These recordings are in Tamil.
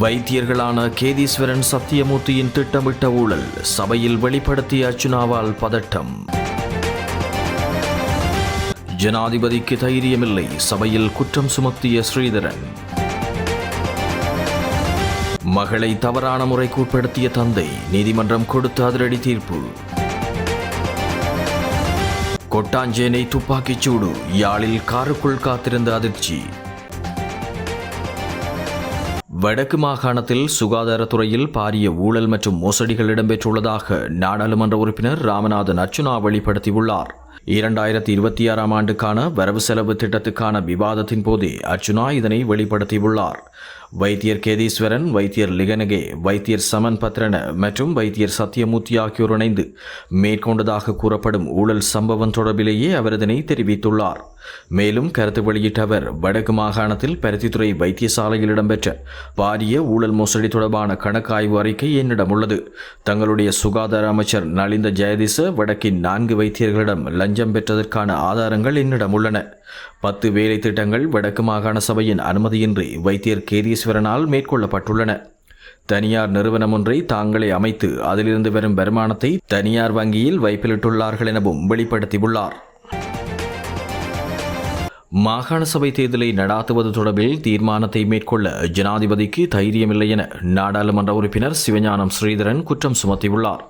வைத்தியர்களான கேதீஸ்வரன் சத்தியமூர்த்தியின் திட்டமிட்ட ஊழல் சபையில் வெளிப்படுத்திய அர்ச்சுனாவால் பதட்டம் ஜனாதிபதிக்கு தைரியமில்லை சபையில் குற்றம் சுமத்திய ஸ்ரீதரன். மகளை தவறான முறைக்கு உட்படுத்திய தந்தை நீதிமன்றம் கொடுத்த அதிரடி தீர்ப்பு. கொட்டாஞ்சேனை துப்பாக்கிச் சூடு யாழில் காருக்குள் காத்திருந்த அதிர்ச்சி. வடக்கு மாகாணத்தில் சுகாதாரத்துறையில் பாரிய ஊழல் மற்றும் மோசடிகள் இடம்பெற்றுள்ளதாக நாடாளுமன்ற உறுப்பினர் ராமநாதன் அர்ச்சுனா வெளிப்படுத்தியுள்ளார். இரண்டாயிரத்தி இருபத்தி ஆறாம் ஆண்டுக்கான வரவு செலவு திட்டத்துக்கான விவாதத்தின் போதே அர்ச்சுனா இதனை வெளிப்படுத்தியுள்ளார். வைத்தியர் கேதீஸ்வரன் வைத்தியர் லிகனகே வைத்தியர் சமன் பத்ரன மற்றும் வைத்தியர் சத்யமூர்த்தி ஆகியோர் இணைந்து மேற்கொண்டதாக கூறப்படும் ஊழல் சம்பவம் தொடர்பிலேயே அவரதனை தெரிவித்துள்ளார். மேலும் கருத்து வெளியிட்ட அவர் வடக்கு மாகாணத்தில் பருத்தித்துறை வைத்தியசாலையில் இடம்பெற்ற பாரிய ஊழல் மோசடி தொடர்பான கணக்காய்வு அறிக்கை என்னிடம் உள்ளது. தங்களுடைய சுகாதார அமைச்சர் நலிந்த ஜெயதிச வடக்கின் நான்கு வைத்தியர்களிடம் லஞ்சம் பெற்றதற்கான ஆதாரங்கள் என்னிடம் உள்ளன. பத்து வேலை திட்டங்கள் வடக்கு மாகாண சபையின் அனுமதியின்றி வைத்தியர் ஈஸ்வரனால் மேற்கொள்ளப்பட்டுள்ளன. தனியார் நிறுவனம் ஒன்றை தாங்களே அமைத்து அதிலிருந்து வரும் வருமானத்தை தனியார் வங்கியில் வைப்பிலிட்டுள்ளார்கள் எனவும் வெளிப்படுத்தியுள்ளார். மாகாண சபை தேர்தலை நடாத்துவது தொடர்பில் தீர்மானத்தை மேற்கொள்ள ஜனாதிபதிக்கு தைரியமில்லை என நாடாளுமன்ற உறுப்பினர் சிவஞானம் ஸ்ரீதரன் குற்றம் சுமத்தியுள்ளார்.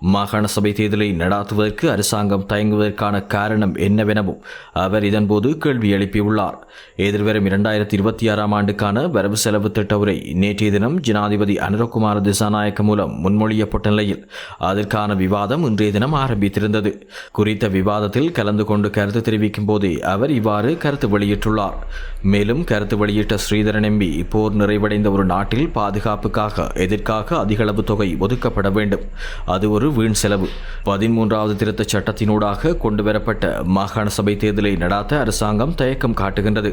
மாகாண சபை தேர்தலை நடாத்துவதற்கு அரசாங்கம் தயங்குவதற்கான காரணம் என்னவெனவும் அவர் இதன்போது கேள்வி எழுப்பியுள்ளார். எதிர்வரும் இரண்டாயிரத்தி இருபத்தி ஆறாம் ஆண்டுக்கான வரவு செலவு திட்ட உரை நேற்றைய தினம் ஜனாதிபதி அனுரகுமார திசாநாயக்க மூலம் முன்மொழியப்பட்ட நிலையில் அதற்கான விவாதம் இன்றைய தினம் ஆரம்பித்திருந்தது. குறித்த விவாதத்தில் கலந்து கொண்டு கருத்து தெரிவிக்கும் போதே அவர் இவ்வாறு கருத்து வெளியிட்டுள்ளார். மேலும் கருத்து வெளியிட்ட ஸ்ரீதரன் எம்பி போர் நிறைவடைந்த ஒரு நாட்டில் பாதுகாப்புக்காக எதற்காக அதிகளவு தொகை ஒதுக்கப்பட வேண்டும்? அது ஒரு வீண் செலவு. பதிமூன்றாவது திருத்த சட்டத்தினூடாக கொண்டுவரப்பட்ட மாகாண சபை தேர்தலை நடாத்த அரசாங்கம் தயக்கம் காட்டுகின்றது.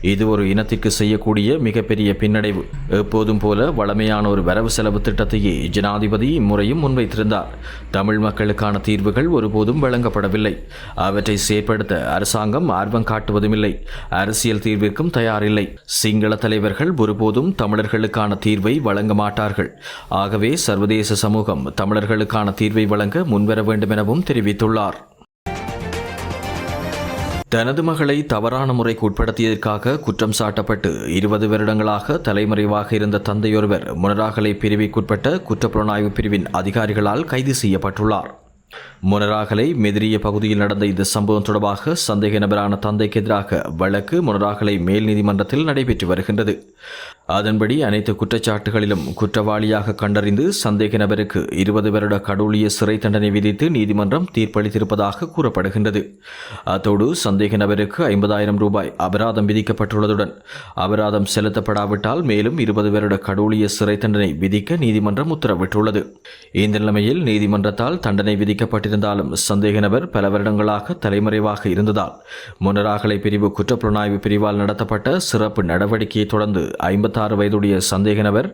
இது ஒரு இனத்திற்கு செய்யக்கூடிய மிகப்பெரிய பின்னடைவு. எப்போதும் போல வளமையான ஒரு வரவு செலவு திட்டத்தையே ஜனாதிபதி இம்முறையும் முன்வைத்திருந்தார். தமிழ் மக்களுக்கான தீர்வுகள் ஒருபோதும் வழங்கப்படவில்லை. அவற்றை செயற்படுத்த அரசாங்கம் ஆர்வம் காட்டுவதுமில்லை. அரசியல் தீர்விற்கும் தயாரில்லை. சிங்கள தலைவர்கள் ஒருபோதும் தமிழர்களுக்கான தீர்வை வழங்க மாட்டார்கள். ஆகவே சர்வதேச சமூகம் தமிழர்கள் தமிழர்களுக்கான தீர்வை வழங்க முன்வர வேண்டும் எனவும் தெரிவித்துள்ளார். தனது மகளை தவறான முறைக்கு உட்படுத்தியதற்காக குற்றம் சாட்டப்பட்டு இருபது வருடங்களாக தலைமறைவாக இருந்த தந்தையொருவர் முனராகலை பிரிவிற்குட்பட்ட குற்றப்புலனாய்வு பிரிவின் அதிகாரிகளால் கைது செய்யப்பட்டுள்ளார். முனராகலை மெதிரிய பகுதியில் நடந்த இந்த சம்பவம் தொடர்பாக சந்தேக நபரான தந்தைக்கு எதிராக வழக்கு முனராகலை மேல் நீதிமன்றத்தில் நடைபெற்று வருகின்றது. அதன்படி அனைத்து குற்றச்சாட்டுகளிலும் குற்றவாளியாக கண்டறிந்து சந்தேக நபருக்கு இருபது வருட கடூழிய சிறை தண்டனை விதித்து நீதிமன்றம் தீர்ப்பளித்திருப்பதாக கூறப்படுகின்றது. அத்தோடு சந்தேக நபருக்கு ஐம்பதாயிரம் ரூபாய் அபராதம் விதிக்கப்பட்டுள்ளதுடன் அபராதம் செலுத்தப்படாவிட்டால் மேலும் இருபது வருட கடூழிய சிறை தண்டனை விதிக்க நீதிமன்றம் உத்தரவிட்டுள்ளது. இந்த நிலைமையில் நீதிமன்றத்தால் தண்டனை விதிக்க விதிக்கப்பட்டிருந்தாலும் சந்தேக நபர் பல வருடங்களாக தலைமறைவாக இருந்ததால் முன்னராகலை பிரிவு குற்றப்புலனாய்வு பிரிவால் நடத்தப்பட்ட சிறப்பு நடவடிக்கையை தொடர்ந்து ஐம்பத்தாறு வயதுடைய சந்தேக நபர்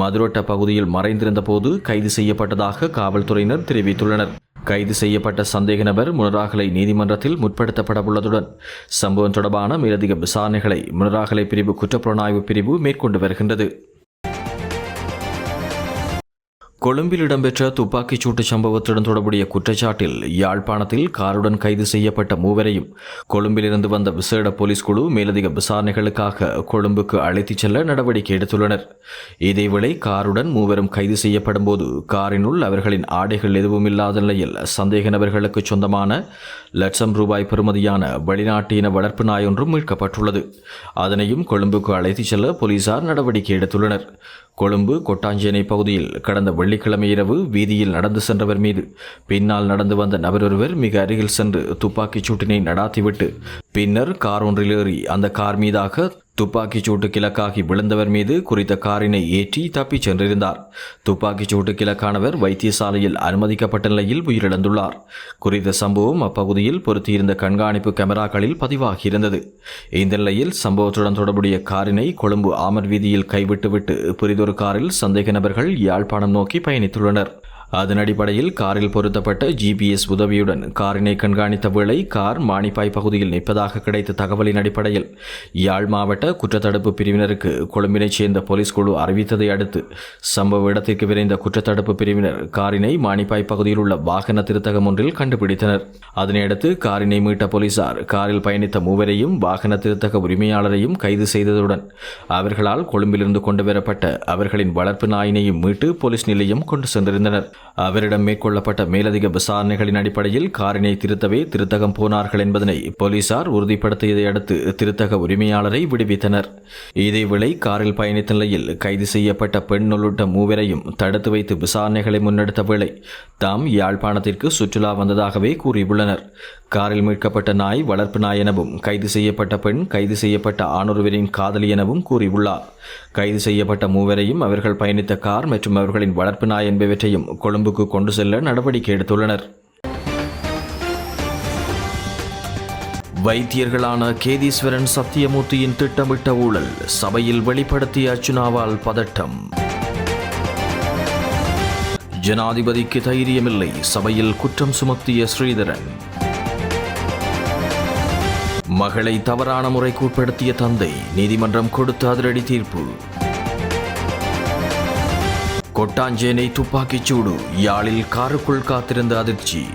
மதுரோட்ட பகுதியில் மறைந்திருந்த போது கைது செய்யப்பட்டதாக காவல்துறையினர் தெரிவித்துள்ளனர். கைது செய்யப்பட்ட சந்தேக நபர் முனராகலை நீதிமன்றத்தில் முற்படுத்தப்படவுள்ளதுடன் சம்பவம் தொடர்பான மேலதிக விசாரணைகளை முனராகலை பிரிவு குற்றப்புலனாய்வு பிரிவு மேற்கொண்டு வருகின்றது. கொழும்பில் இடம்பெற்ற துப்பாக்கிச் சூட்டு சம்பவத்துடன் தொடர்புடைய குற்றச்சாட்டில் யாழ்ப்பாணத்தில் காருடன் கைது செய்யப்பட்ட மூவரையும் கொழும்பிலிருந்து வந்த விசேட போலீஸ் குழு மேலதிக விசாரணைகளுக்காக கொழும்புக்கு அழைத்துச் செல்ல நடவடிக்கை எடுத்துள்ளனர். இதேவேளை காருடன் மூவரும் கைது செய்யப்படும் போது காரினுள் அவர்களின் ஆடைகள் எதுவும் இல்லாத நிலையில் சந்தேக நபர்களுக்கு சொந்தமான லட்சம் ரூபாய் பெறுமதியான வெளிநாட்டின வளர்ப்பு நாய் ஒன்றும் மீட்கப்பட்டுள்ளது. அதனையும் கொழும்புக்கு அழைத்துச் செல்ல போலீசார் நடவடிக்கை எடுத்துள்ளனர். கொழும்பு கொட்டாஞ்சேனை பகுதியில் கடந்த வெள்ளிக்கிழமை இரவு வீதியில் நடந்து சென்றவர் மீது. பின்னால் நடந்து வந்த நபர் ஒருவர் மிக அருகில் சென்று துப்பாக்கிச் சூட்டினை நடாத்திவிட்டு பின்னர் கார் ஒன்றில் ஏறி அந்த கார் மீதாக துப்பாக்கிச் சூட்டு கிழக்காகி விழுந்தவர் மீது குறித்த காரினை ஏற்றி தப்பிச் சென்றிருந்தார். துப்பாக்கிச் சூட்டு கிழக்கானவர் வைத்தியசாலையில் அனுமதிக்கப்பட்ட நிலையில் உயிரிழந்துள்ளார். குறித்த சம்பவம் அப்பகுதியில் பொருத்தியிருந்த கண்காணிப்பு கேமராக்களில் பதிவாகியிருந்தது. இந்த நிலையில் சம்பவத்துடன் தொடர்புடைய காரினை கொழும்பு ஆமர் வீதியில் கைவிட்டுவிட்டு புரிதொரு காரில் சந்தேக நபர்கள் யாழ்ப்பாணம் நோக்கி பயணித்துள்ளனர். அதன் அடிப்படையில் காரில் பொருத்தப்பட்ட ஜிபிஎஸ் உதவியுடன் காரினை கண்காணித்த வேளை கார் மானிப்பாய் பகுதியில் நிற்பதாக கிடைத்த தகவலின் அடிப்படையில் யாழ் மாவட்ட குற்றத்தடுப்பு பிரிவினருக்கு கொழும்பினைச் சேர்ந்த போலீஸ் குழு அறிவித்ததை அடுத்து சம்பவ இடத்திற்கு விரைந்த குற்றத்தடுப்பு பிரிவினர் காரினை மானிப்பாய் பகுதியில் உள்ள வாகன திருத்தகம் ஒன்றில் கண்டுபிடித்தனர். அதனையடுத்து காரினை மீட்ட போலீசார் காரில் பயணித்த மூவரையும் வாகன திருத்தக உரிமையாளரையும் கைது செய்ததுடன் அவர்களால் கொழும்பிலிருந்து கொண்டு வரப்பட்ட அவர்களின் வளர்ப்பு நாயினையும் மீட்டு போலீஸ் நிலையம் கொண்டு சென்றிருந்தனர். அவரிடம் மேற்கொள்ளப்பட்ட மேலதிக விசாரணைகளின் அடிப்படையில் காரினை திருத்தவே திருத்தகம் போனார்கள் என்பதனை போலீசார் உறுதிப்படுத்தியதை அடுத்து திருத்தக உரிமையாளரை விடுவித்தனர். இதேவேளை காரில் பயணித்த நிலையில் கைது செய்யப்பட்ட பெண் உள்ளிட்ட மூவரையும் தடுத்து வைத்து விசாரணைகளை முன்னெடுத்த வேளை தாம் யாழ்ப்பாணத்திற்கு சுற்றுலா வந்ததாகவே கூறியுள்ளனர். காரில் மீட்கப்பட்ட நாய் வளர்ப்பு நாய் எனவும் கைது செய்யப்பட்ட பெண் கைது செய்யப்பட்ட ஆணொருவரின் காதலி எனவும் கூறியுள்ளார். கைது செய்யப்பட்ட மூவரையும் அவர்கள் பயணித்த கார் மற்றும் அவர்களின் வளர்ப்பு நாய் என்பவற்றையும் கொழும்புக்கு கொண்டு செல்ல நடவடிக்கை எடுத்துள்ளனர். வைத்தியர்களான கேதீஸ்வரன் சத்தியமூர்த்தியின் திட்டமிட்ட ஊழல் சபையில் வெளிப்படுத்திய அர்ச்சுனாவால் பதட்டம். ஜனாதிபதிக்கு தைரியமில்லை சபையில் குற்றம் சுமத்திய ஸ்ரீதரன். மகளை தவறான முறைக்கு உட்படுத்திய தந்தை நீதிமன்றம் கொடுத்த அதிரடி தீர்ப்பு. கொட்டாஞ்சேனை துப்பாக்கிச் சூடு யாழில் காருக்குள் காத்திருந்த அதிர்ச்சி.